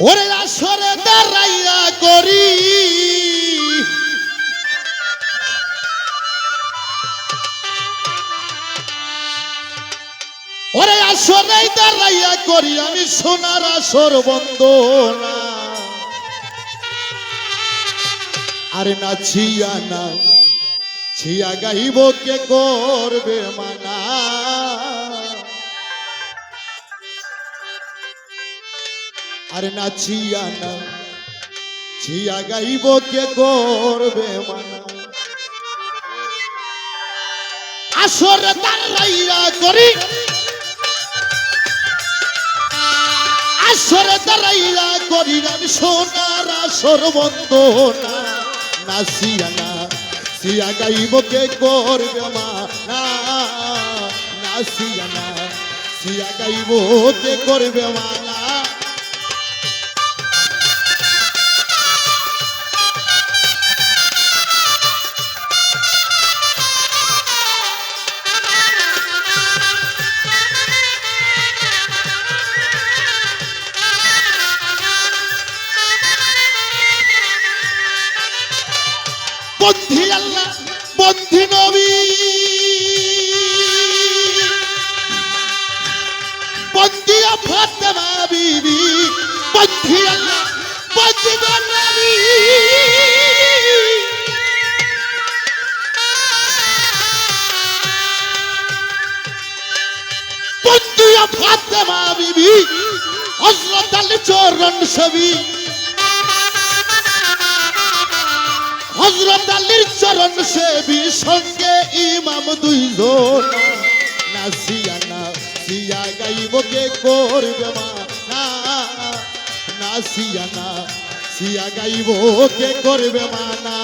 ওরে আসরে দাঁড়াইয়া করি। ওরে আসরে দাঁড়াইয়া করি, আমি সোনার আসর বন্দনা আরে না ছিয়া না, ছিয়া গাইব কে করবে মানা? আরে না ছিয়া না। ছিয়া গাইব কে করবে মানা। আসরে দাঁড়াইয়া করি। আসরে দাঁড়াইয়া করি আমি সোনার আসর বন্দনা না। না সিয়া গাইব কে করবে মা না না। সিয়া গাইব কে করবে মা না বন্ধি আল্লাহ বন্ধি নবী। বন্ধি ফাতেমা বিবি বন্ধি আল্লাহ বন্ধি নবী। বন্ধি ফাতেমা বিবি, হযরত আলী চরণ ছবি। হজরত আলীর চরণ সেবি সঙ্গে ইমাম দুইজন। নাসিয়া না সিয়া গাইব কে করবে মা? নাসিয়া না সিয়া গাইব কে করবে মা? না।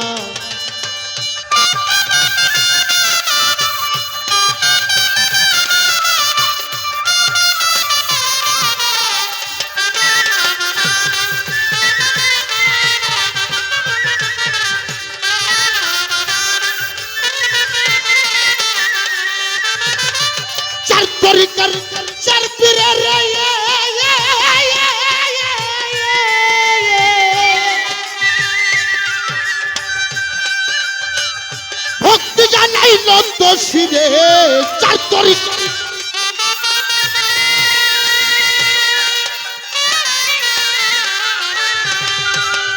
নন্দ শিরে চার তরিকার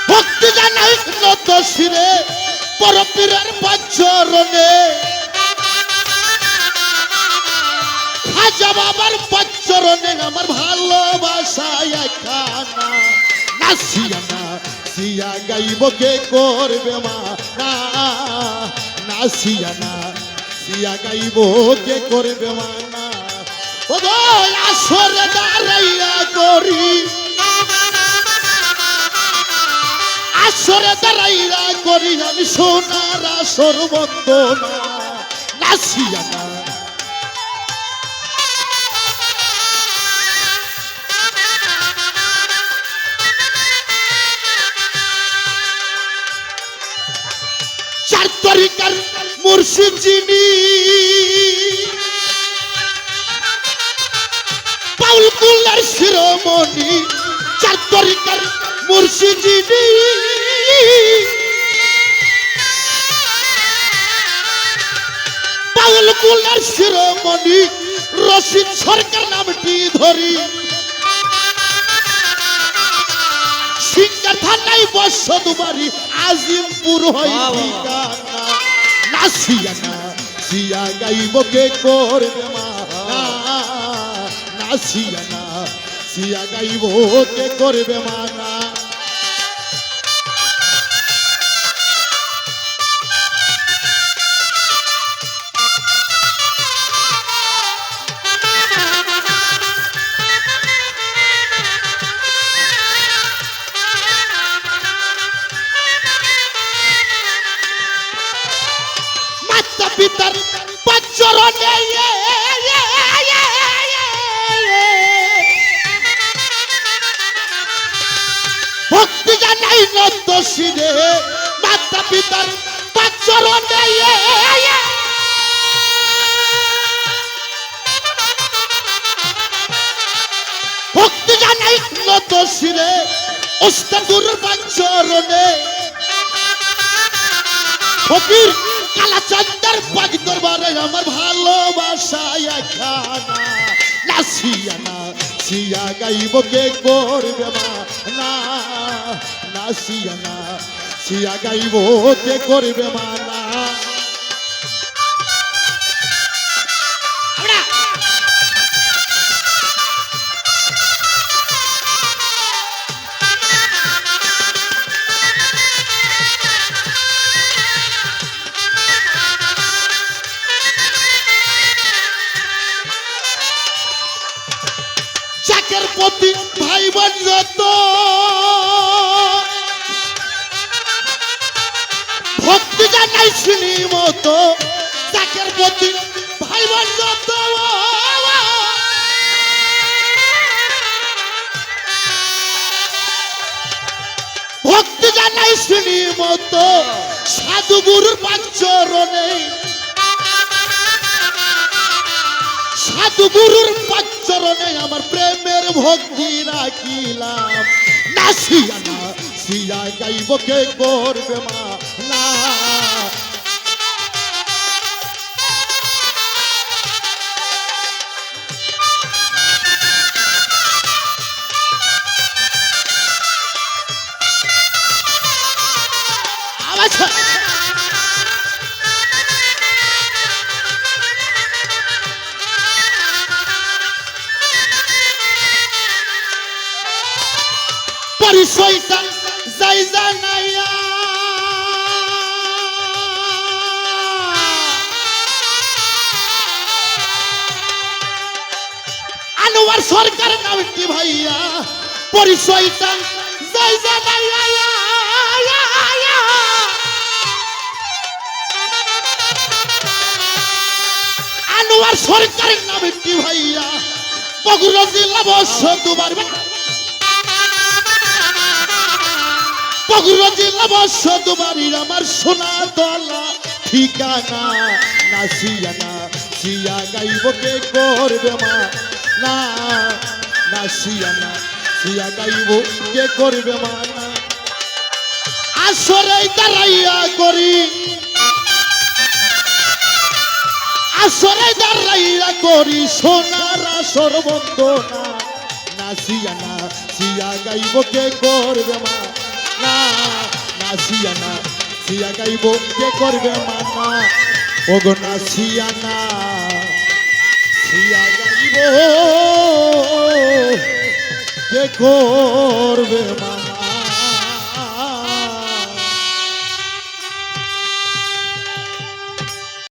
ভক্তি জানাই নন্দ শিরে, পরপীরের পাঁচরণে খাজা বাবার পাচরণে আমার ভালোবাসায় খানা নাসিয়া না সিয়া গাইব কে করবে মা? না নাসিয়া না সিয়া গাইব কে করবে মা না ও আসরে দাঁড়াইয়া করি। আসরে দাঁড়াইয়া করি আমি সোনার আসর বন্দনা। চার তরিকার মুর্শিদ যিনি। পাউল কুল্লার শিরোমণি চার তরিকার মুর্শিদ যিনি। পাউল কুল্লার শিরোমণি রশিদ সরকার নামটি ধরি। সিঙ্গার থানায় বসত বাড়ি আজিমপুর হয় ঠিকানা নাসিয়া না গাইব কে করবে মা নাসিয়া না সিয়া গাইব কে করবে মা পিতার পাচরণে ভক্তি জানাই নন্দ শিরে, মাতা পিতার পাচরণে ভক্তি জানাই নত শিরে ওস্তাদ গুরুর পাঁচরণে ফকির কালাচান্দার পাক দরবারে আমার ভালোবাসা খানা না না, সিয়া গাইব কে করবে মা, না সিয়া না, সিয়া গাইব কে করবে মা প্রতি ভাই বোন যত। ভক্তি জানাই শুনি মতো চাকের প্রতি ভাই বোন যত। ভক্তি জানাই শুনি মতো সাধু গুরুর পাঁচরণে সাধু গুরুর পাচরণে আমার প্রেমের ভক্তি রাখিলাম। না সিয়া না সিয়া গাইব কে করবে মা? পরিচয়টা যাই জানাইয়া। আনোয়ার সরকার নামটি ভাইয়া? পরিচয়টা যাই জানাইয়া আনোয়ার সরকারের নামটি ভাইয়া? বগুড়া জেলা বর্ষ দুবার বগুড়া আমার সোনা দলা ঠিকানা না সিয়া না সিয়া গাইব কে করবে মা? না না সিয়া গাইব কে করবে মা? আসরে দাঁড়াইয়া করি। আসরে দাঁড়াইয়া করি, সোনার আসর না সিয়া গাইব কে করবে মা? না না সিয়া না সিয়া গাইব, কে করবে মানা? ওগো, না সিয়া না সিয়া গাইব, কে করবে মা